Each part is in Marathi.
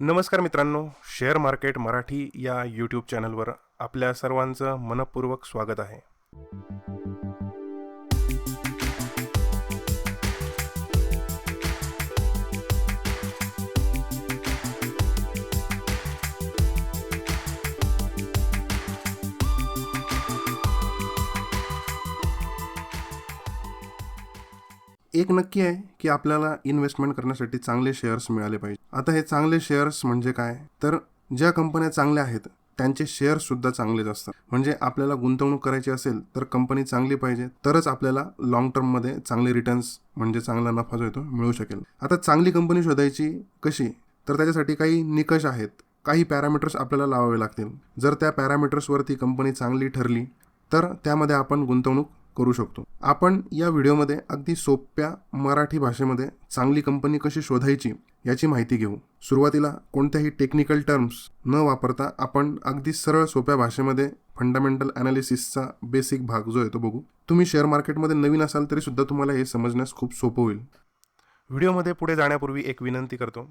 नमस्कार मित्रांनो शेअर मार्केट मराठी या यूट्यूब चॅनलवर आपल्या सर्वांचं मनपूर्वक स्वागत आहे. एक नक्की आहे की आपल्याला इन्व्हेस्टमेंट करण्यासाठी चांगले शेअर्स मिळाले पाहिजे. आता हे चांगले शेअर्स म्हणजे काय? तर ज्या कंपन्या चांगल्या आहेत त्यांचे शेअर्स सुद्धा चांगलेच असतात. म्हणजे आपल्याला गुंतवणूक करायची असेल तर कंपनी चांगली पाहिजे. तरच आपल्याला लॉंग टर्ममध्ये चांगले रिटर्न्स म्हणजे चांगला नफा जो येतो मिळू शकेल. आता चांगली कंपनी शोधायची कशी? तर त्याच्यासाठी काही निकष आहेत. काही पॅरामीटर्स आपल्याला लावावे लागतील. जर त्या पॅरामीटर्सवरती कंपनी चांगली ठरली तर त्यामध्ये आपण गुंतवणूक करू शकतो. आपण या व्हिडिओमध्ये अगदी सोप्या मराठी भाषेमध्ये चांगली कंपनी कशी शोधायची याची माहिती घेऊ. सुरुवातीला कोणत्याही टेक्निकल टर्म्स न वापरता आपण अगदी सरळ सोप्या भाषेमध्ये फंडामेंटल अनालिसिसचा बेसिक भाग जो आहे तो बघू. तुम्ही शेअर मार्केटमध्ये नवीन असाल तरी सुद्धा तुम्हाला हे समजण्यास खूप सोपं होईल. व्हिडिओमध्ये पुढे जाण्यापूर्वी एक विनंती करतो.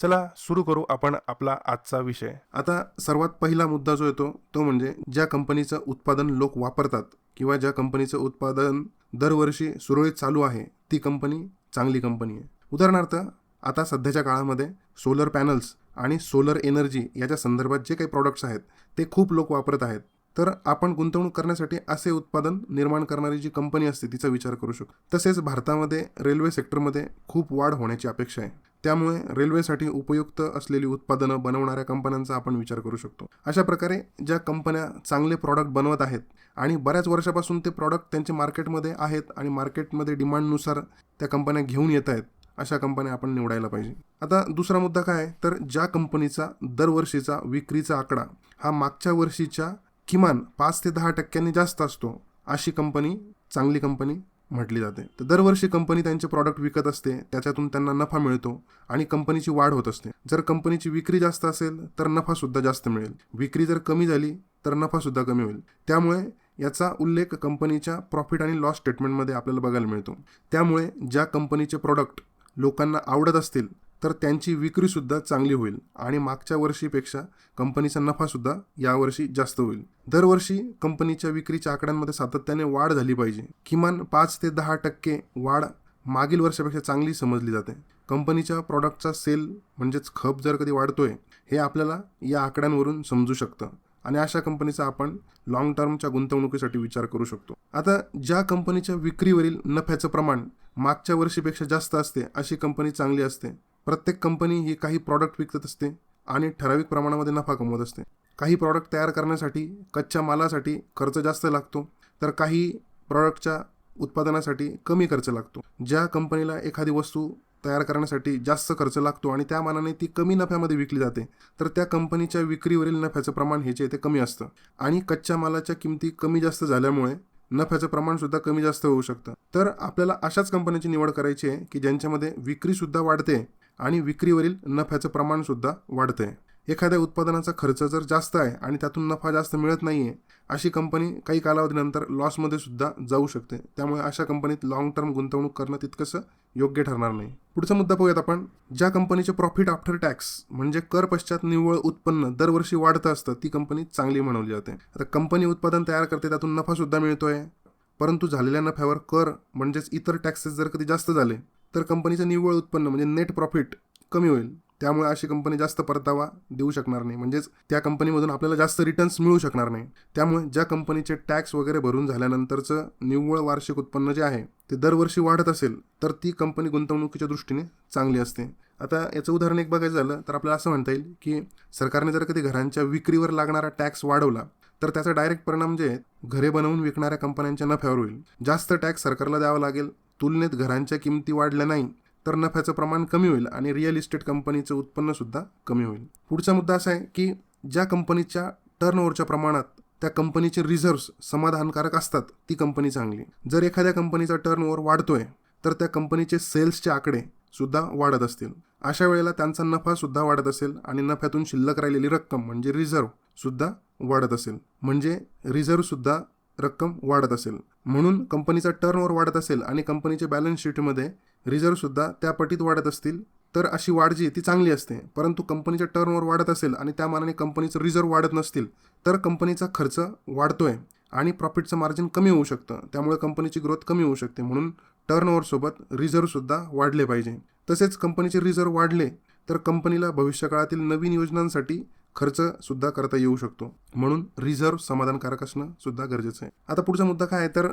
चला सुरू करू आपण आपला आजचा विषय. आता सर्वात पहिला मुद्दा जो येतो तो म्हणजे ज्या कंपनीचं उत्पादन लोक वापरतात किंवा ज्या कंपनीचं उत्पादन दरवर्षी सुरळीत चालू आहे ती कंपनी चांगली कंपनी आहे. उदाहरणार्थ आता सध्याच्या काळामध्ये सोलर पॅनल्स आणि सोलर एनर्जी याच्या संदर्भात जे काही प्रॉडक्ट्स आहेत ते खूप लोक वापरत आहेत. तर आपण गुंतवणूक करण्यासाठी असे उत्पादन निर्माण करणारी जी कंपनी असते तिचा विचार करू शकतो. तसेच भारतामध्ये रेल्वे सेक्टरमध्ये खूप वाढ होण्याची अपेक्षा आहे. त्यामुळे रेल्वेसाठी उपयुक्त असलेली उत्पादनं बनवणाऱ्या कंपन्यांचा आपण विचार करू शकतो. अशा प्रकारे ज्या कंपन्या चांगले प्रॉडक्ट बनवत आहेत आणि बऱ्याच वर्षापासून ते प्रॉडक्ट त्यांच्या मार्केटमध्ये आहेत आणि मार्केटमध्ये डिमांडनुसार त्या कंपन्या घेऊन येत आहेत अशा कंपन्या आपण निवडायला पाहिजे. आता दुसरा मुद्दा काय तर ज्या कंपनीचा दरवर्षीचा विक्रीचा आकडा हा मागच्या वर्षीच्या किमान पाच ते दहा टक्क्यांनी जास्त असतो अशी कंपनी चांगली कंपनी म्हटली जाते. तर दरवर्षी कंपनी त्यांचे प्रॉडक्ट विकत असते त्याच्यातून त्यांना नफा मिळतो आणि कंपनीची वाढ होत असते. जर कंपनीची विक्री जास्त असेल तर नफा सुद्धा जास्त मिळेल. विक्री जर कमी झाली तर नफा सुद्धा कमी होईल. त्यामुळे याचा उल्लेख कंपनीच्या प्रॉफिट आणि लॉस स्टेटमेंटमध्ये आपल्याला बघायला मिळतो. त्यामुळे ज्या कंपनीचे प्रॉडक्ट लोकांना आवडत असतील तर त्यांची विक्रीसुद्धा चांगली होईल आणि मागच्या वर्षीपेक्षा कंपनीचा नफासुद्धा यावर्षी जास्त होईल. दरवर्षी कंपनीच्या विक्रीच्या आकड्यांमध्ये सातत्याने वाढ झाली पाहिजे. किमान पाच ते दहा टक्के वाढ मागील वर्षापेक्षा चांगली समजली जाते. कंपनीच्या प्रॉडक्टचा सेल म्हणजेच खप जर कधी वाढतोय हे आपल्याला या आकड्यांवरून समजू शकतं आणि अशा कंपनीचा आपण लॉंग टर्मच्या गुंतवणुकीसाठी विचार करू शकतो. आता ज्या कंपनीच्या विक्रीवरील नफ्याचं प्रमाण मागच्या वर्षीपेक्षा जास्त असते अशी कंपनी चांगली असते. प्रत्येक कंपनी ही काही प्रॉडक्ट विकत असते आणि ठराविक प्रमाणामध्ये नफा कमवत असते. काही प्रॉडक्ट तयार करण्यासाठी कच्च्या मालासाठी खर्च जास्त लागतो तर काही प्रॉडक्टच्या उत्पादनासाठी कमी खर्च लागतो. ज्या कंपनीला एखादी वस्तू तयार करण्यासाठी जास्त खर्च लागतो आणि त्या मानाने ती कमी नफ्यामध्ये विकली जाते तर त्या कंपनीच्या विक्रीवरील नफ्याचं प्रमाण हे जे ते कमी असतं. आणि कच्च्या मालाच्या किमती कमी जास्त झाल्यामुळे नफ्याचं प्रमाण सुद्धा कमी जास्त होऊ शकतं. तर आपल्याला अशाच कंपन्यांची निवड करायची आहे की ज्यांच्यामध्ये विक्रीसुद्धा वाढते आणि विक्रीवरील नफ्याचं प्रमाण सुद्धा आहे एखाद्या उत्पादनाचा खर्च जर जास्त आहे आणि त्यातून नफा जास्त मिळत नाही आहे अशी कंपनी काही कालावधीनंतर लॉसमध्ये सुद्धा जाऊ शकते. त्यामुळे अशा कंपनीत लाँग टर्म गुंतवणूक करणं तितकंसं योग्य ठरणार नाही. पुढचा मुद्दा पाहूयात आपण. ज्या कंपनीचे प्रॉफिट आफ्टर टॅक्स म्हणजे कर पश्चात निव्वळ उत्पन्न दरवर्षी वाढतं असतं ती कंपनी चांगली म्हणवली जाते. आता कंपनी उत्पादन तयार करते त्यातून नफा सुद्धा मिळतोय. परंतु झालेल्या नफ्यावर कर म्हणजेच इतर टॅक्सेस जर कधी जास्त झाले तर कंपनीचं निव्वळ उत्पन्न म्हणजे नेट प्रॉफिट कमी होईल. त्यामुळे अशी कंपनी जास्त परतावा देऊ शकणार नाही. म्हणजेच त्या कंपनीमधून आपल्याला जास्त रिटर्न्स मिळू शकणार नाही. त्यामुळे ज्या कंपनीचे टॅक्स वगैरे भरून झाल्यानंतरचं निव्वळ वार्षिक उत्पन्न जे आहे ते दरवर्षी वाढत असेल तर ती कंपनी गुंतवणुकीच्या दृष्टीने चांगली असते. आता याचं उदाहरण एक बघायचं झालं तर आपल्याला असं म्हणता येईल की सरकारने जर कधी घरांच्या विक्रीवर लागणारा टॅक्स वाढवला तर त्याचा डायरेक्ट परिणाम जे घरे बनवून विकणाऱ्या कंपन्यांच्या नफ्यावर होईल. जास्त टॅक्स सरकारला द्यावा लागेल तुलनेत घरांच्या किमती वाढल्या नाही तर नफ्याचं प्रमाण कमी होईल आणि रिअल इस्टेट कंपनीचं उत्पन्नसुद्धा कमी होईल. पुढचा मुद्दा असा आहे की ज्या कंपनीच्या टर्नओव्हरच्या प्रमाणात त्या कंपनीचे रिझर्व्स समाधानकारक असतात ती कंपनी चांगली. जर एखाद्या कंपनीचा टर्नओव्हर वाढतोय तर त्या कंपनीचे सेल्सचे आकडे सुद्धा वाढत असतील. अशा वेळेला त्यांचा नफा सुद्धा वाढत असेल आणि नफ्यातून शिल्लक राहिलेली रक्कम म्हणजे रिझर्व सुद्धा वाढत असेल. म्हणजे रिझर्व सुद्धा रक्कम वाढत असेल. म्हणून कंपनीचा टर्नओव्हर वाढत असेल आणि कंपनीच्या बॅलन्स शीटमध्ये रिझर्व्हसुद्धा त्या पटीत वाढत असतील तर अशी वाढ जी ती चांगली असते. परंतु कंपनीचा टर्नओव्हर वाढत असेल आणि त्या मानाने कंपनीचं रिझर्व वाढत नसतील तर कंपनीचा खर्च वाढतोय आणि प्रॉफिटचं मार्जिन कमी होऊ शकतं. त्यामुळे कंपनीची ग्रोथ कमी होऊ शकते. म्हणून टर्नओव्हरसोबत रिझर्वसुद्धा वाढले पाहिजे. तसेच कंपनीचे रिझर्व वाढले तर कंपनीला भविष्यकाळातील नवीन योजनांसाठी खर्चसुद्धा करता येऊ शकतो. म्हणून रिझर्व समाधानकारक असणं सुद्धा गरजेचं आहे. आता पुढचा मुद्दा काय आहे? तर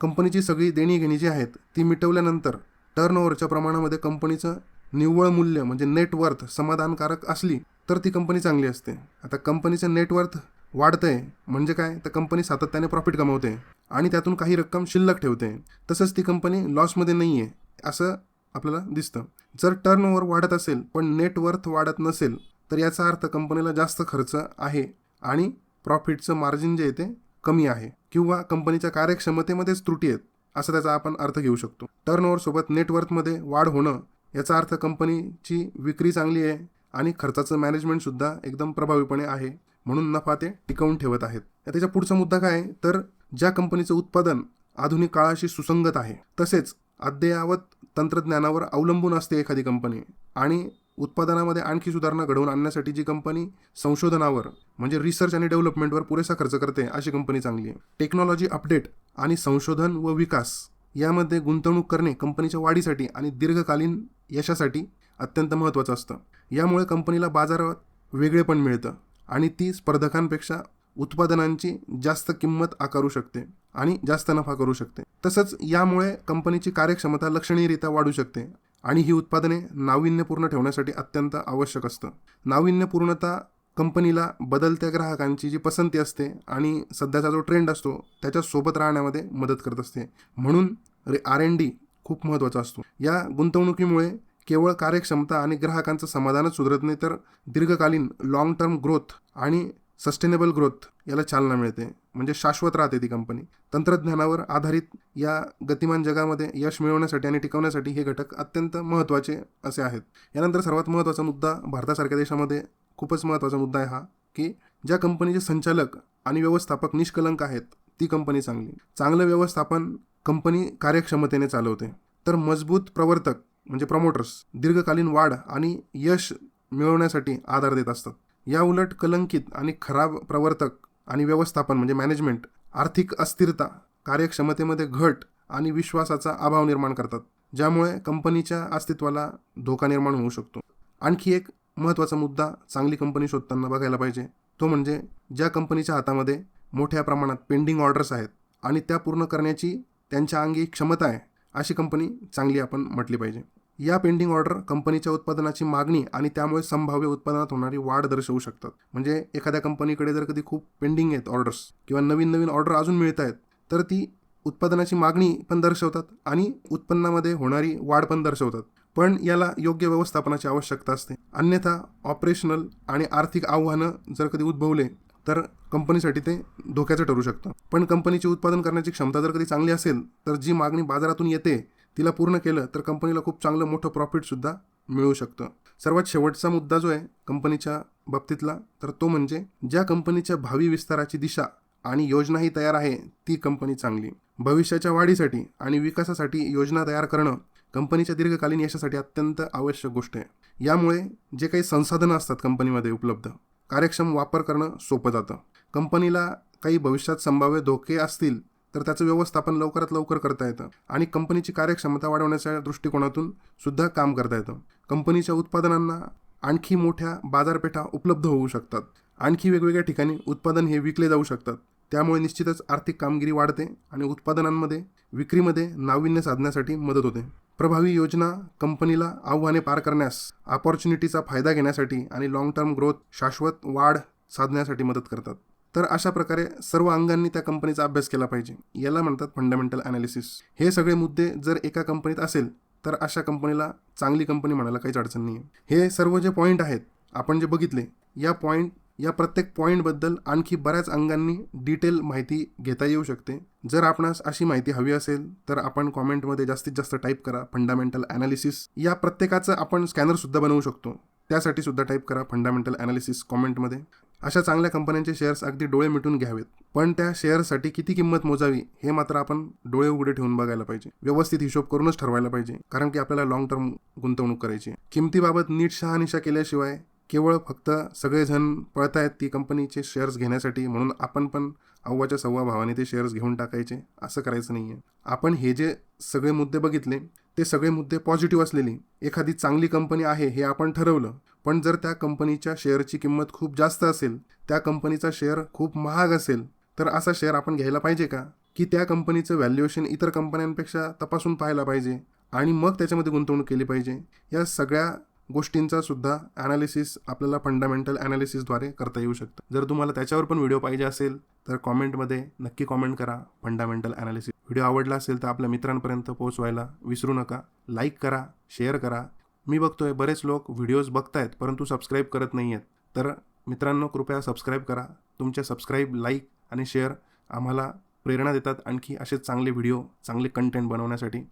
कंपनीची सगळी देणी घेणी जी आहेत ती मिटवल्यानंतर टर्नओव्हरच्या प्रमाणामध्ये कंपनीचं निव्वळ मूल्य म्हणजे नेटवर्थ समाधानकारक असली तर ती कंपनी चांगली असते. आता कंपनीचं नेटवर्थ वाढतंय म्हणजे काय? तर कंपनी सातत्याने प्रॉफिट कमवते आणि त्यातून काही रक्कम शिल्लक ठेवते. तसंच ती कंपनी लॉसमध्ये नाही आहे असं आपल्याला दिसतं. जर टर्नओव्हर वाढत असेल पण नेटवर्थ वाढत नसेल तर याचा अर्थ कंपनीला जास्त खर्च आहे आणि प्रॉफिटचं मार्जिन जे आहे ते कमी आहे किंवा कंपनीच्या कार्यक्षमतेमध्येच त्रुटी आहेत असं त्याचा आपण अर्थ घेऊ शकतो. टर्नओव्हरसोबत नेटवर्थमध्ये वाढ होणं याचा अर्थ कंपनीची विक्री चांगली आहे आणि खर्चाचं मॅनेजमेंटसुद्धा एकदम प्रभावीपणे आहे म्हणून नफा ते टिकवून ठेवत आहेत. त्याच्या पुढचा मुद्दा काय आहे? तर ज्या कंपनीचं उत्पादन आधुनिक काळाशी सुसंगत आहे तसेच अद्ययावत तंत्रज्ञानावर अवलंबून असते एखादी कंपनी आणि उत्पादनामध्ये आणखी सुधारणा घडवून आणण्यासाठी जी कंपनी संशोधनावर म्हणजे रिसर्च आणि डेव्हलपमेंटवर पुरेसा खर्च करते अशी कंपनी चांगली आहे. टेक्नॉलॉजी अपडेट आणि संशोधन व विकास यामध्ये गुंतवणूक करणे कंपनीच्या वाढीसाठी आणि दीर्घकालीन यशासाठी अत्यंत महत्त्वाचं असतं. यामुळे कंपनीला बाजारात वेगळेपण मिळतं आणि ती स्पर्धकांपेक्षा उत्पादनांची जास्त किंमत आकारू शकते आणि जास्त नफा करू शकते. तसंच यामुळे कंपनीची कार्यक्षमता लक्षणीयरित्या वाढू शकते आणि ही उत्पादने नाविन्यपूर्ण ठेवण्यासाठी अत्यंत आवश्यक असतं. नाविन्यपूर्णता कंपनीला बदलत्या ग्राहकांची जी पसंती असते आणि सध्याचा जो ट्रेंड असतो त्याच्यासोबत राहण्यामध्ये मदत करत असते. म्हणून रे आर एन डी खूप महत्त्वाचा असतो. या गुंतवणुकीमुळे केवळ कार्यक्षमता आणि ग्राहकांचं समाधानच सुधारत नाही तर दीर्घकालीन लाँग टर्म ग्रोथ आणि सस्टेनेबल ग्रोथ याला चालना मिळते म्हणजे शाश्वत राहते ती कंपनी तंत्रज्ञानावर आधारित या गतिमान जगामध्ये यश मिळवण्यासाठी आणि टिकवण्यासाठी हे घटक अत्यंत महत्त्वाचे असे आहेत. यानंतर सर्वात महत्त्वाचा मुद्दा भारतासारख्या देशामध्ये खूपच महत्त्वाचा मुद्दा आहे हा की ज्या कंपनीचे संचालक आणि व्यवस्थापक निष्कलंक आहेत ती कंपनी चांगली. चांगलं व्यवस्थापन कंपनी कार्यक्षमतेने चालवते. तर मजबूत प्रवर्तक म्हणजे प्रमोटर्स दीर्घकालीन वाढ आणि यश मिळवण्यासाठी आधार देत असतात. या उलट कलंकित आणि खराब प्रवर्तक आणि व्यवस्थापन म्हणजे मॅनेजमेंट आर्थिक अस्थिरता कार्यक्षमतेमध्ये घट आणि विश्वासाचा अभाव निर्माण करतात ज्यामुळे कंपनीच्या अस्तित्वाला धोका निर्माण होऊ शकतो. आणखी एक महत्त्वाचा मुद्दा चांगली कंपनी शोधताना बघायला पाहिजे तो म्हणजे ज्या कंपनीच्या हातामध्ये मोठ्या प्रमाणात पेंडिंग ऑर्डर्स आहेत आणि त्या पूर्ण करण्याची त्यांच्या अंगी क्षमता आहे अशी कंपनी चांगली आपण म्हटली पाहिजे. या पेंडिंग ऑर्डर कंपनीच्या उत्पादनाची मागणी आणि त्यामुळे संभाव्य उत्पादनात होणारी वाढ दर्शवू शकतात. म्हणजे एखाद्या कंपनीकडे जर कधी खूप पेंडिंग आहेत ऑर्डर्स किंवा नवीन नवीन ऑर्डर अजून मिळत आहेत तर ती उत्पादनाची मागणी पण दर्शवतात आणि उत्पन्नामध्ये होणारी वाढ पण दर्शवतात. पण याला योग्य व्यवस्थापनाची आवश्यकता असते. अन्यथा ऑपरेशनल आणि आर्थिक आव्हानं जर कधी उद्भवले तर कंपनीसाठी ते धोक्याचं ठरू शकतं. पण कंपनीची उत्पादन करण्याची क्षमता जर कधी चांगली असेल तर जी मागणी बाजारातून येते तिला पूर्ण केलं तर कंपनीला खूप चांगलं मोठं प्रॉफिटसुद्धा मिळू शकतं. सर्वात शेवटचा मुद्दा जो आहे कंपनीच्या बाबतीतला तर तो म्हणजे ज्या कंपनीच्या भावी विस्ताराची दिशा आणि योजनाही तयार आहे ती कंपनी चांगली. भविष्याच्या वाढीसाठी आणि विकासासाठी योजना तयार करणं कंपनीच्या दीर्घकालीन यशासाठी अत्यंत आवश्यक गोष्ट आहे. यामुळे जे काही संसाधनं असतात कंपनीमध्ये उपलब्ध कार्यक्षम वापर करणं सोपं जातं. कंपनीला काही भविष्यात संभाव्य धोके असतील तर त्याचं व्यवस्थापन लवकरात लवकर करता येतं. आणि कंपनीची कार्यक्षमता वाढवण्याच्या दृष्टिकोनातून सुद्धा काम करता येतं. कंपनीच्या उत्पादनांना आणखी मोठ्या बाजारपेठा उपलब्ध होऊ शकतात. आणखी वेगवेगळ्या ठिकाणी उत्पादन हे विकले जाऊ शकतात. त्यामुळे निश्चितच आर्थिक कामगिरी वाढते आणि उत्पादनांमध्ये विक्रीमध्ये नाविन्य साधण्यासाठी मदत होते. प्रभावी योजना कंपनीला आव्हाने पार करण्यास ऑपॉर्च्युनिटीचा फायदा घेण्यासाठी आणि लाँग टर्म ग्रोथ शाश्वत वाढ साधण्यासाठी मदत करतात. तर अशा प्रकारे सर्व अंगांनी त्या कंपनीचा अभ्यास केला पाहिजे. याला म्हणतात फंडामेंटल अनालिसिस हे सगळे मुद्दे जर एका कंपनीत असेल तर अशा कंपनीला चांगली कंपनी म्हणायला काहीच अडचण नाही आहे हे सर्व जे पॉईंट आहेत आपण जे बघितले या पॉईंट या प्रत्येक पॉईंटबद्दल आणखी बऱ्याच अंगांनी डिटेल माहिती घेता येऊ शकते. जर आपणास अशी माहिती हवी असेल तर आपण कॉमेंटमध्ये जास्तीत जास्त टाईप करा फंडामेंटल अनालिसिस या प्रत्येकाचं आपण स्कॅनरसुद्धा बनवू शकतो. त्यासाठी सुद्धा टाईप करा फंडामेंटल अनालिसिस कॉमेंटमध्ये अशा चांगल्या कंपन्यांचे शेअर्स अगदी डोळे मिटून घ्यावेत. पण त्या शेअरसाठी किती किंमत मोजावी हे मात्र आपण डोळे उघडे ठेवून बघायला पाहिजे. व्यवस्थित हिशोब करूनच ठरवायला पाहिजे कारण की आपल्याला लॉंग टर्म गुंतवणूक करायची किमतीबाबत नीट शहानिशा केल्याशिवाय केवळ फक्त सगळेजण पळतायत ती कंपनीचे शेअर्स घेण्यासाठी म्हणून आपण पण अव्वाच्या सव्वा भावाने ते शेअर्स घेऊन टाकायचे असं करायचं नाही आहे आपण हे जे सगळे मुद्दे बघितले ते सगळे मुद्दे पॉझिटिव्ह असलेली एखादी चांगली कंपनी आहे हे आपण ठरवलं पण जर त्या कंपनीच्या शेअरची किंमत खूप जास्त असेल त्या कंपनीचा शेअर खूप महाग असेल तर असा शेअर आपण घ्यायला पाहिजे का? की त्या कंपनीचं व्हॅल्युएशन इतर कंपन्यांपेक्षा तपासून पाहायला पाहिजे आणि मग त्याच्यामध्ये गुंतवणूक केली पाहिजे? या सगळ्या गोष्टींचा सुद्धा ॲनालिसिस आपल्याला फंडामेंटल ॲनालिसिसद्वारे करता येऊ शकतं. जर तुम्हाला त्याच्यावर पण व्हिडिओ पाहिजे असेल तर कॉमेंटमध्ये नक्की कॉमेंट करा फंडामेंटल ॲनालिसिस व्हिडिओ आवडला असेल तर आपल्या मित्रांपर्यंत पोहोचवायला विसरू नका. लाईक करा शेअर करा. मी बघतोय बरेच लोक व्हिडिओज बघतायत परंतु सबस्क्राईब करत नाही आहेत तर मित्रांनो कृपया सबस्क्राईब करा. तुमच्या सबस्क्राईब लाईक आणि शेअर आम्हाला प्रेरणा देतात आणखी असे चांगले व्हिडिओ चांगले कंटेंट बनवण्यासाठी.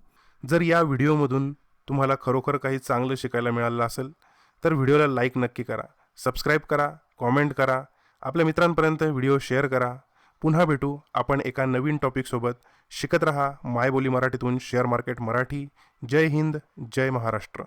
जर या व्हिडिओमधून तुम्हाला खरोखर काही चांगलं शिकायला मिळालं असेल तर व्हिडिओला लाईक नक्की करा. सबस्क्राईब करा कॉमेंट करा. आपल्या मित्रांपर्यंत व्हिडिओ शेअर करा. पुन्हा भेटू. आपण एका नवीन टॉपिकसोबत शिकत रहा. मायबोली मराठीतून शेअर मार्केट मराठी. जय हिंद जय महाराष्ट्र.